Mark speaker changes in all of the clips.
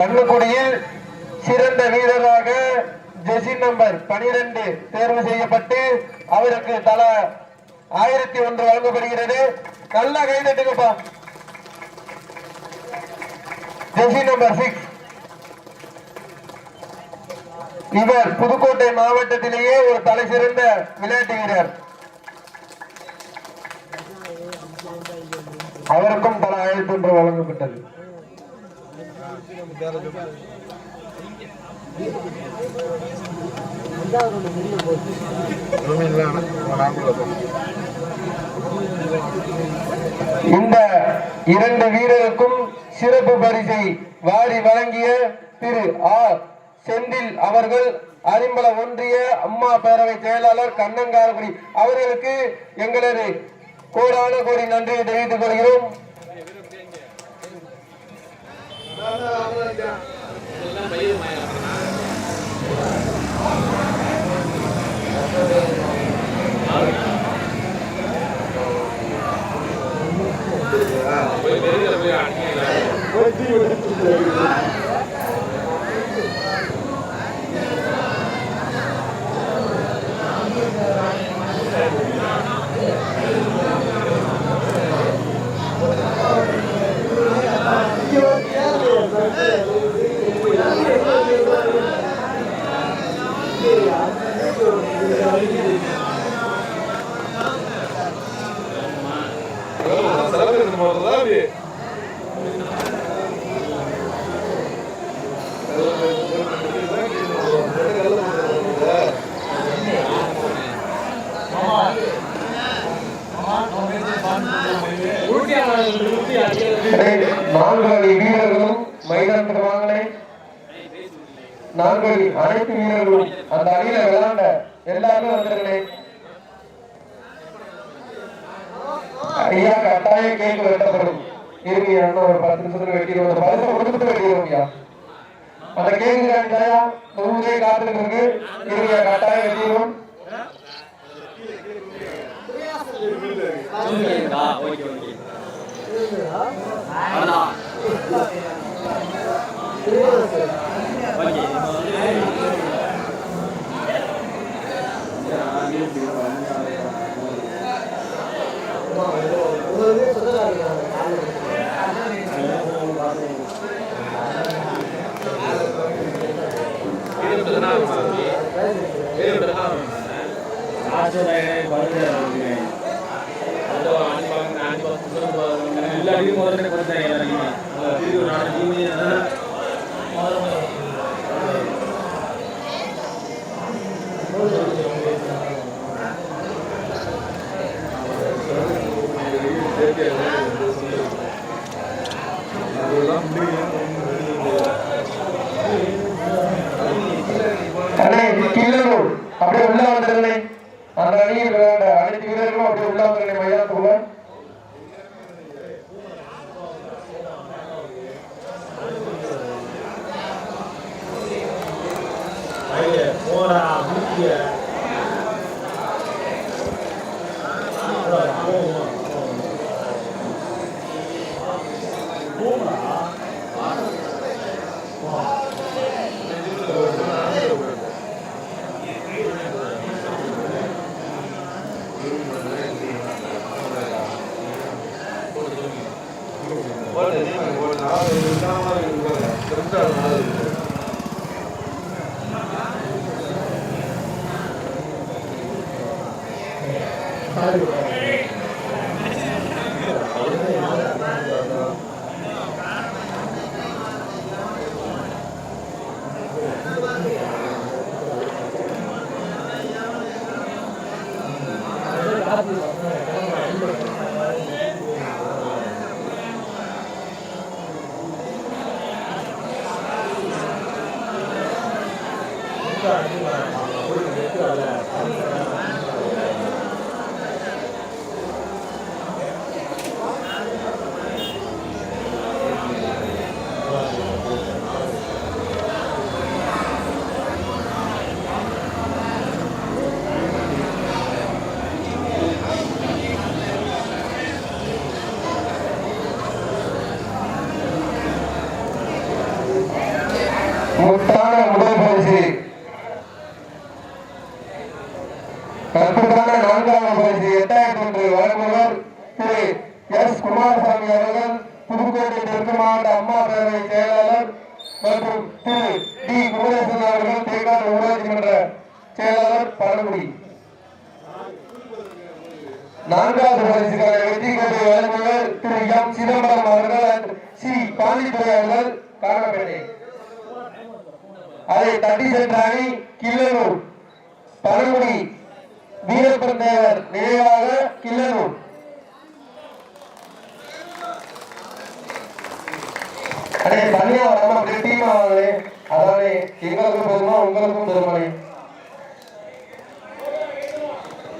Speaker 1: கண்ணுக்குடியில் சிறந்த வீரராக ஜெசி நம்பர் பனிரெண்டு தேர்வு செய்யப்பட்டு அவருக்கு தலா ஆயிரத்தி ஒன்று வழங்கப்படுகிறது. நல்லா கை தட்டுங்கப்பா. ஜெசி நம்பர் சிக்ஸ் இவர் புதுக்கோட்டை மாவட்டத்திலேயே ஒரு தலை சிறந்த விளையாட்டு வீரர். அவருக்கும் பல ஆயிரத்தி ஒன்று வழங்கப்பட்டது. இந்த இரண்டு வீரருக்கும் சிறப்பு பரிசை வாரி வழங்கிய திரு ஆர் செந்தில் அவர்கள் அரிம்பல ஒன்றிய அம்மா பேரவை செயலாளர் கண்ணங்காரகுடி அவர்களுக்கு எங்களது கோடான கோடி நன்றியை தெரிவித்துக் கொள்கிறோம். আমরা நான்கு அணி வீரர்களும் மைதானத்துக்கு வாங்கினேன் நான்கு அணி அனைத்து வீரர்களும் அந்த அணியில விளையாண்ட எல்லாருமே வந்துருங்களேன் ஐயா கட்டாயம் கேக்கு வெட்டப்படும். இருங்க இன்னும் ஒரு பத்து நிமிஷத்துல வெட்டிடுவோம் அந்த பரிசை கொடுத்துட்டு வெட்டிடுவோம் ஐயா அந்த கேக்கு ஐயா தொகுதியை காத்துட்டு இருக்கு இருங்க கட்டாயம் வெட்டிடுவோம்
Speaker 2: ஓகே ஓகே. அதான் ஓகே
Speaker 1: Ora, Rúbia. 这儿这个，我准备这儿来。முத்தான முதல் பரிசு கற்புக்கான நான்காவது பரிசு எட்டாயிரத்தி ஒன்று வழங்குவர் திரு எஸ் குமாரசாமி அவர்கள் புதுக்கோட்டை தெற்கு மாவட்ட அம்மா பேரவை செயலாளர் மற்றும் திரு டி குமரேசன் அவர்கள் தேக்காடு ஊராட்சி மன்ற செயலாளர் பழங்குடி. நான்காவது பரிசுக்கான வெற்றி கோட்டை வழங்குவர் திரு எம் சிதம்பரம் அவர்கள் and சி பாண்டித்துறை அவர்கள் காரணப்பேட்டை அதை தட்டி சென்ற அணி கிள்ளனூர். பழங்குடி வீரப்பன் தேவர் நினைவாக கிள்ளனூர். அடே தனியா வராம அப்படியே டீமா வாங்களே. அதானே எங்களுக்கும் உங்களுக்கும்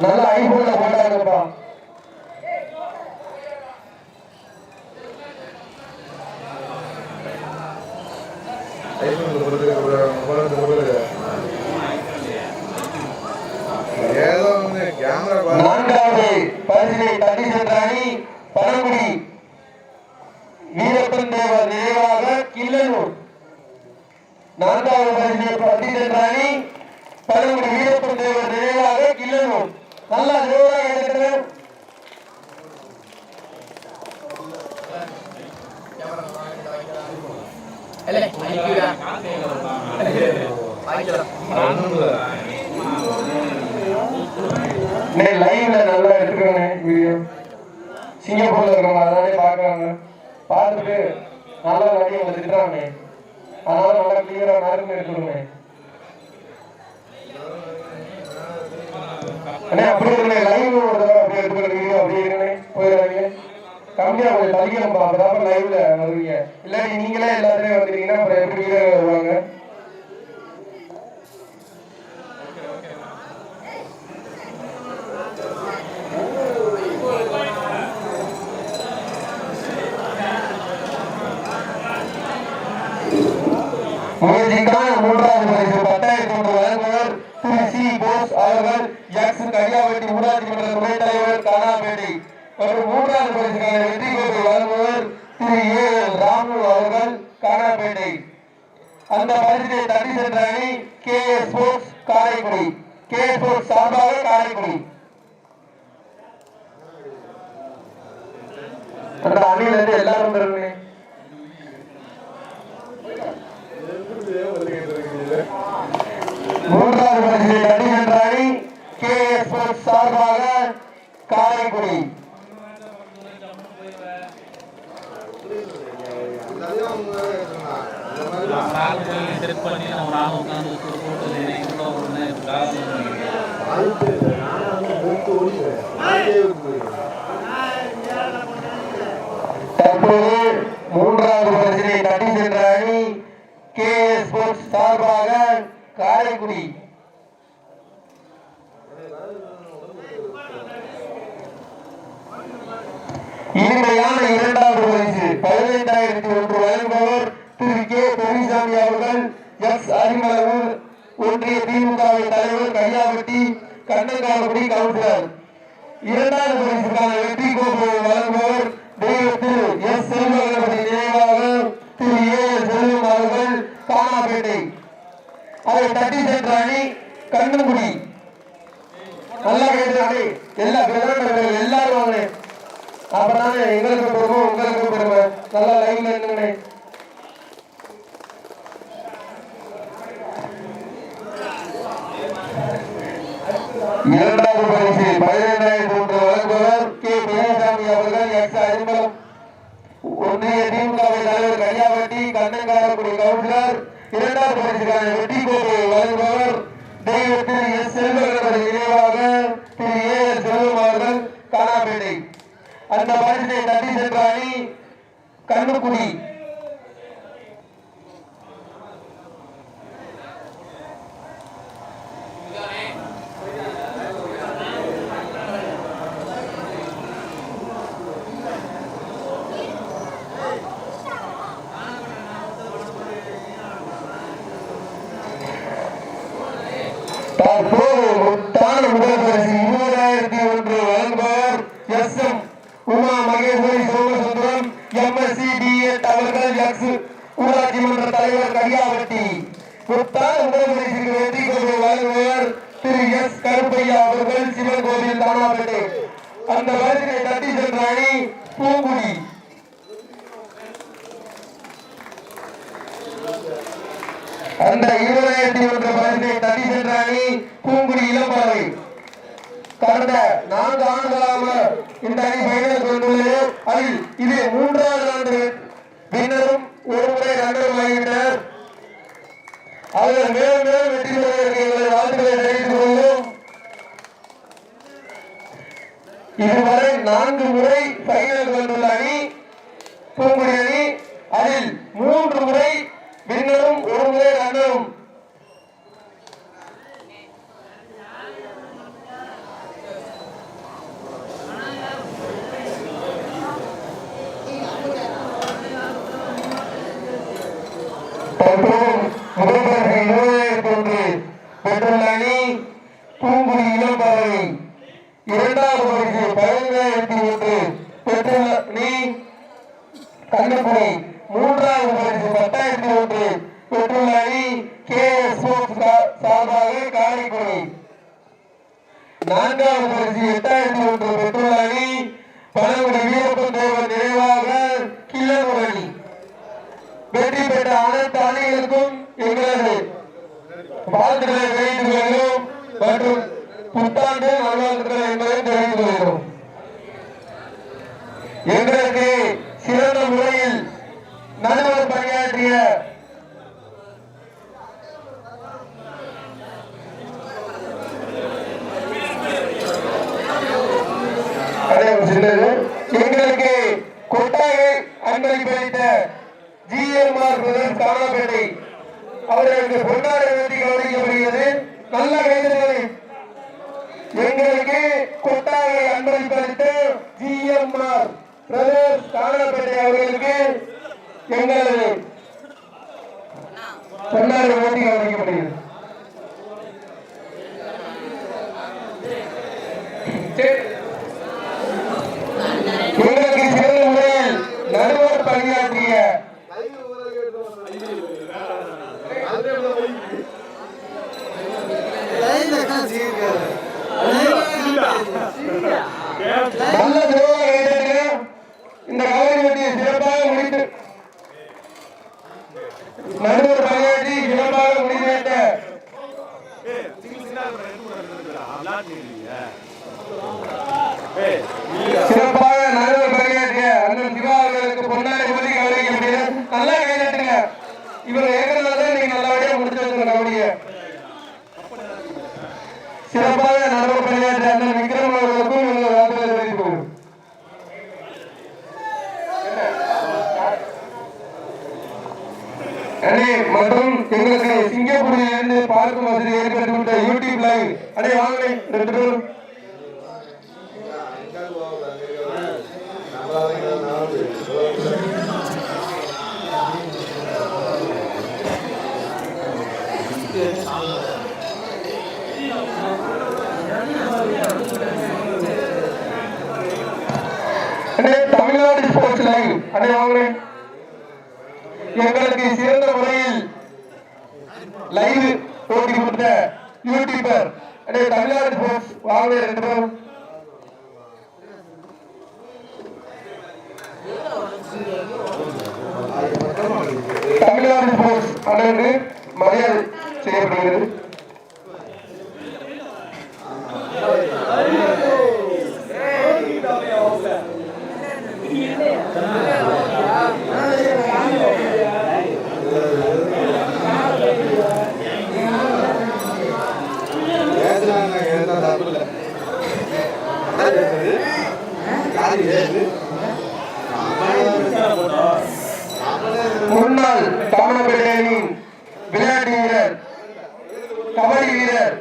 Speaker 1: நல்ல ஐபோன்ல போட்டாங்கப்பா.
Speaker 3: ஏதோ
Speaker 1: நே லைவ்ல நல்லா எடுத்துக்கோங்க வீடியோ சிங்கப்பூர்ல இருக்கவங்க அதானே பாக்குறாங்க பார்த்துட்டு நல்லா வண்டி அவங்க திட்டுறாங்க. அதனால நல்லா கிளியரா நறுக்கு எடுத்துடுங்க அண்ணே அப்படியே இருக்கே லைவ் ஒரு தடவை அப்படியே எடுத்துக்கிற வீடியோ அப்படியே இருக்கனே போயிடாதீங்க. கம்மியா கொஞ்சம் தள்ளிக்கணும் அப்பதான் லைவ்ல வருவீங்க. இல்லாட்டி நீங்களே எல்லாத்துலயும் வந்துட்டீங்கன்னா அப்புறம் எப்படி வருவாங்க முயற்சிக்கான மூன்றாவது பரிசு பத்தாயிரத்தி ஒன்று வழங்குவர் திரு சி போஸ் அவர்கள் எக்ஸ் கடியாவட்டி ஊராட்சி மன்ற துணைத் தலைவர் கானாப்பேட்டை மற்றும் மூன்றாவது பரிசுக்கான வெற்றி கோப்பை வழங்குவர் திரு ஏ எல் ராமு அவர்கள் கானாப்பேட்டை அந்த பரிசினை தட்டி சென்ற அணி K S sports Karaikudi. K sports சார்பாக காரைக்குடி. அந்த அணியில இருந்து எல்லாரும் வந்துருங்க மூன்றாவது பரிசினை தட்டி சென்ற அணி கே எஸ் ஸ்போர்ட்ஸ் சார்பாக காரைக்குடி. தற்போது மூன்றாவது பரிசினை தட்டி சென்ற அணி கே எஸ் ஸ்போர்ட்ஸ் சார்பாக காரைக்குடி. இனிமையான இரண்டாவது பரிசு பதினைந்தாயிரத்தி ஒன்று வழங்குபவர் திரு கே பெரியசாமி அவர்கள் எஸ் அரிமளவூர் ஒன்றிய திமுகவின் தலைவர் கையாவட்டி கண்ணங்காலக்குடி கவுன்சிலர். இரண்டாவது பரிசுக்கான வெற்றி கோப்பை வழங்குபவர் தெய்வ திரு எஸ் செல்வகணபதி நினைவாக திரு ஏ எஸ் செல்வம் அவர்கள் காணாப்பேட்டை அதை தட்டி சென்ற அணி கண்ணங்குடி. நல்லா கேட்டு எல்லா பிரதமர்கள் எல்லாரும் வாங்க. அப்பதானே எங்களுக்கு பெருமை உங்களுக்கு பெருமை நல்லா லைன்ல இருந்துங்கண்ணே இரண்டாவது பரிசு பதினைந்தாயிரத்தி ஒன்று வழங்குபவர் கே. பெரியசாமி அவர்கள் எக்ஸ் அரிமளம் ஒன்றிய திமுகவை தலைவர் கன்னியாவட்டி கண்ணங்காரக்குடி கவுன்சிலர். இரண்டாவது பரிசுக்கான வெற்றி கோப்பை வழங்குபவர் தெய்வ எஸ். செல்வகணபதி நினைவாக திரு ஏ. எஸ். செல்வம் அவர்கள் காணாப்பேட்டை அந்த பரிசினை தட்டி சென்ற அணி கண்ணுக்குடி தற்போது முத்தான முதல் பரிசு இருபதாயிரத்தி ஒன்று வழங்குபவர் S M Uma Maheswari Somasundaram MSc BEd அவர்கள் எக்ஸ் ஊராட்சி மன்ற தலைவர் தலைவர் கடியாவட்டி புத்தான முதல் பரிசுக்கு வெற்றி கோப்பை வழங்குவர் திரு எஸ் கருப்பையா அவர்கள் சிவன் கோவில் தானாப்பேட்டை அந்த பரிசினை தட்டி சென்ற அணி பூங்குடி அந்த இருபதாயிரத்தி ஒன்று பரிசினை தட்டி சென்ற அணி பூங்குடி இளம்பறவை கடந்த நான்கு ஆண்டுகளாக இந்த அணி பயிர்கள் கொண்டுள்ளது அதில் இது மூன்றாவது ஆண்டு பின்னரும் ஒரு முறை ரன்னர் ஆகிவிட்டனர் அவர்கள் மேலும் மேலும் வெற்றி பெறுவதற்கு எங்களை வாழ்த்துக்களை தெரிவித்துக் கொள்வோம் இதுவரை நான்கு முறை பயிர்கள் கொண்டுள்ள அணி பூங்குடி அணி அதில் மூன்று முறை பின்னரும் ஒரு முறை ரன்னரும் தற்போது முதல் பரிசு ஒன்று பெற்றுள்ள அணி பூங்குடி இளம்பறவை இரண்டாவது பரிசு பதினைந்தாயிரத்தி ஒன்று பெற்றுள்ள அணி கன்னிக்குடி மூன்றாவது பரிசு பத்தாயிரத்தி ஒன்று பெற்றுள்ள அணி கே எஸ் சார்பாக காரைக்குடி நான்காவது பரிசு எட்டாயிரத்தி ஒன்று பெற்றுள்ள அணி பழங்குடி வீரப்பன் தேவர் நிறைவாக கிள்ளனூர் வெற்றி பெற்ற அனைத்து அணிகளுக்கும் எங்களது வாழ்த்துக்களை தெரிவித்துக் கொள்கிறோம். மற்றும் புத்தாண்டு நல்வாழ்த்துக்களை என்பதை தெரிவித்துக் கொள்கிறோம் எங்களுக்கு சிறந்த முறையில் நடுவர் பணியாற்றிய அதே ஒரு சின்னது எங்களுக்கு கொட்டாயை அன்பளிப்பளித்த ஜிஎம்ஆர் பிரதர்ஸ் காணாப்பேட்டை அவர்களுக்கு பொன்னாடை வேண்டி நல்ல கைதல்களை எங்களுக்கு கொட்டாயை அன்பளிப்பளித்த ஜிஎம்ஆர் பிரதர்ஸ் காணாப்பேட்டை அவர்களுக்கு எங்களது பொன்னாடை வேண்டி கௌரவிக்கப்படுகிறது சரி. எங்களுக்கு சிறந்த முறையில் நடுவர் பணியாற்றிய நல்ல இந்த கவரி வெட்டியை சிறப்பாக முடித்து நடுவர் சிறப்பாக சிறப்பாக நடுவர் அண்ணன் சிவா அவர்களுக்கு நல்லா கைதட்டுங்க. இவர் ஏற்கனவே நீங்க நல்லபடியா முடிச்சு வச்சுருங்க சிறப்பாக நடுவர் பணியாற்றிய அண்ணன் விக்ரம் அவர்களுக்கும் எங்கள் வாழ்த்துக்களை தெரிவித்துக் கொள்கிறோம். அண்ணே மற்றும் எங்களுக்கு சிங்கப்பூரில் இருந்து பார்க்கும் வசதி ஏற்பட்டுவிட்ட யூடியூப் லைவ் அடே வாங்க ரெண்டு பேரும். தமிழ்நாடு ஸ்போர்ட்ஸ் லைவ் அடே வாங்க எங்களுக்கு சிறந்த முறை லைவ் போட்டி கொடுத்த யூடியூபர். தமிழ்நாடு போஸ் வாங்க ரெண்டு பேரும். தமிழ்நாடு போஸ் அண்ணனுக்கு மரியாதை செய்யப்படுகிறது. கபடி வீரர்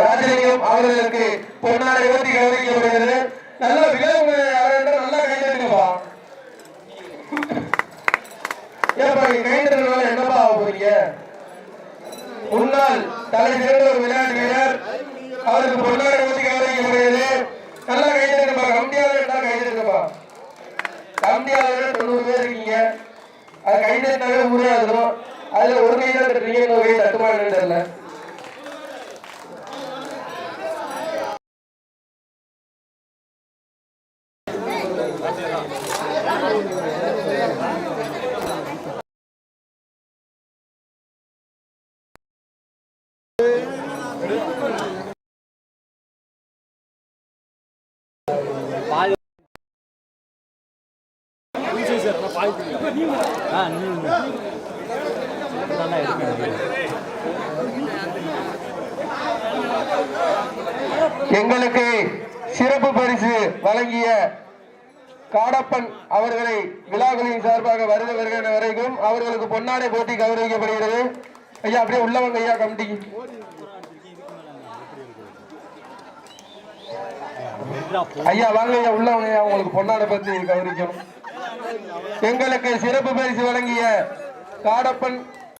Speaker 1: ராஜலிங்கம் அவர்களுக்கு பொன்னாடை ஓட்டி கௌரவிக்கப்படுகிறது. நல்ல விளையாட்டு யாரும் நல்லா கைதட்டுங்கப்பா ஏப்பா நீங்க என்னப்பா ஆக போறீங்க? முன்னாள் தலை சிறந்த ஒரு விளையாட்டு வீரர். அவருக்கு பொன்னாடை ஊற்றி கௌரவிக்கப்படுகிறது. நல்லா கைதட்டுங்கப்பா கம்பியாளர் என்ன கைதட்டுங்கப்பா கம்பியாளர் தொண்ணூறு பேர் இருக்கீங்க. அது கை ஊரே அதுல ஒரு கை தான் தட்டுறீங்க இன்னொரு கை தட்டுமா என்னன்னு தெரியல எங்களுக்கு சிறப்பு பரிசு வழங்கிய காடப்பன் அவர்களை விழாக்களின் சார்பாக வருது வருகிற வரைக்கும் அவர்களுக்கு பொன்னாடை போட்டி கௌரவிக்கப்படுகிறது. ஐயா அப்படியே உள்ளவங்க ஐயா கமிட்டி. ஐயா வாங்க ஐயா உள்ளவங்க ஐயா உங்களுக்கு பொன்னாடை பற்றி கௌரவிக்கணும். எங்களுக்கு சிறப்பு பரிசு வழங்கிய காடப்பன்